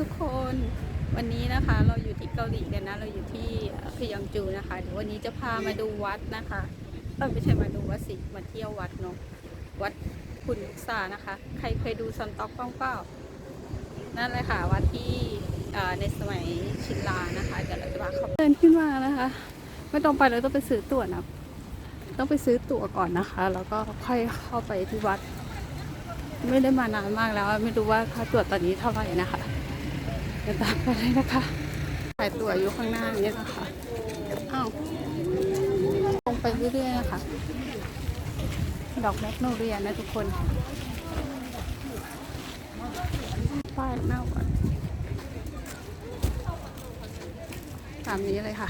ทุกคนวันนี้นะคะเราอยู่ที่เกาหลีกันนะ เราอยู่ที่พยองจูนะคะเดี๋ยววันนี้จะพามาดูวัดนะคะเออไม่ใช่มาดูวัดสิมาเที่ยววัดเนาะวัดคุณลุกษานะคะ ใครเคยดูซันต็อกบ้างเปล่านั่นเลยค่ะวัดที่เอ่อในสมัยชินลานะคะเดี๋ยวเราจะพาเขาเดินขึ้นมานะคะ ไม่ต้องไปเราต้องไปซื้อตั๋วนะต้องไปซื้อตั๋วก่อนนะคะ แล้วก็ค่อยเข้าไปที่วัด ไม่ได้มานานมากแล้ว ไม่รู้ว่าค่าตั๋วตอนนี้เท่าไหร่นะคะ เดินตามไปเลยนะคะขายตั๋วอยู่ข้างหน้านี้นะคะอ้าวลงไปเรื่อยๆนะคะ ดอกแมกโนเรียนะทุกคน ป้ายหน้าก่อนตามนี้เลยค่ะ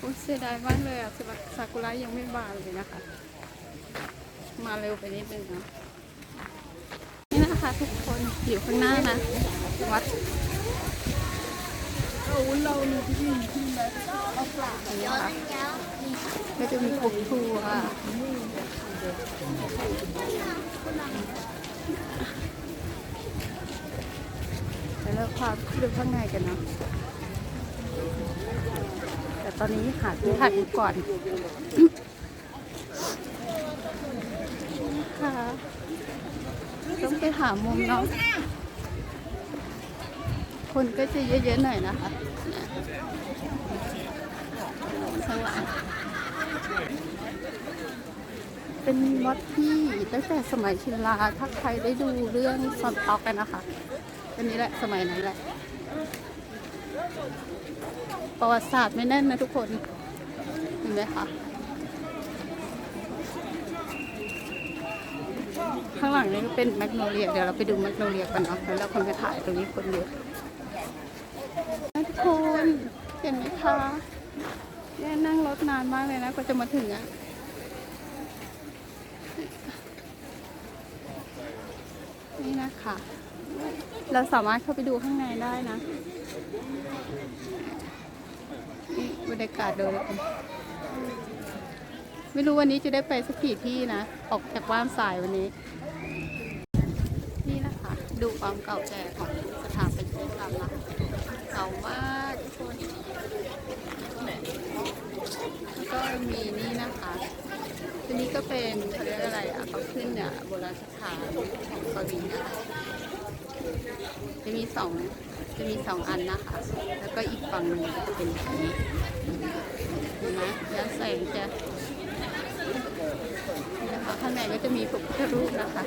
โอ้เสียดายมากเลยอะซากุระยังไม่บานเลยนะคะ มาเร็วไปนิดนึงนะนี่นะคะทุกคนอยู่ข้างหน้านะ วัดเราที่นี่ที่ไหนนี่ค่ะก็จะมีกลุ่มทัวร์แล้วเราพาไปดูข้างในกันเนาะ แต่ตอนนี้หาที่ถ่ายรูปก่อนค่ะต้องไปหามุมเนาะคนก็จะเยอะๆหน่อยนะคะข้างหลังเป็นวัดที่ตั้งแต่สมัยชินลาถ้าใครได้ดูเรื่องซอนต็อกกันนะคะอันนี้แหละสมัยนั้นแหละ ประวัติศาสตร์ไม่แน่นนะทุกคน เห็นไหมคะ ข้างหลังนี่ก็เป็นแมกโนเลีย เดี๋ยวเราไปดูแมกโนเลียกันเนาะแล้วคนไปถ่ายตรงนี้คนเยอะนะทุกคนเห็นไหมคะเนี่ยนั่งรถนานมากเลยนะกว่าจะมาถึงอะนี่นะคะ เราสามารถเข้าไปดูข้างในได้นะ นี่บรรยากาศโดยไม่รู้วันนี้จะได้ไปสักกี่ที่นะ ออกจากว่านสายวันนี้ นี่นะคะ ดูความเก่าแก่ของสถาปัตยกรรมนะเก่ามากทุกคนแล้วก็มีนี่นะคะทีนี้ก็ เป็นเขาเรียกอะไรอะเขาขึ้นเนี่ยโบราณสถานของเกาหลีนะคะจะมีสองจะมีสองอันนะคะ แล้วก็อีกฝั่งหนึ่งจะเป็นแบบนี้เห็นไหมแล้วแสงจะนะคะข้างในก็จะมีพระพุทธรูปนะคะ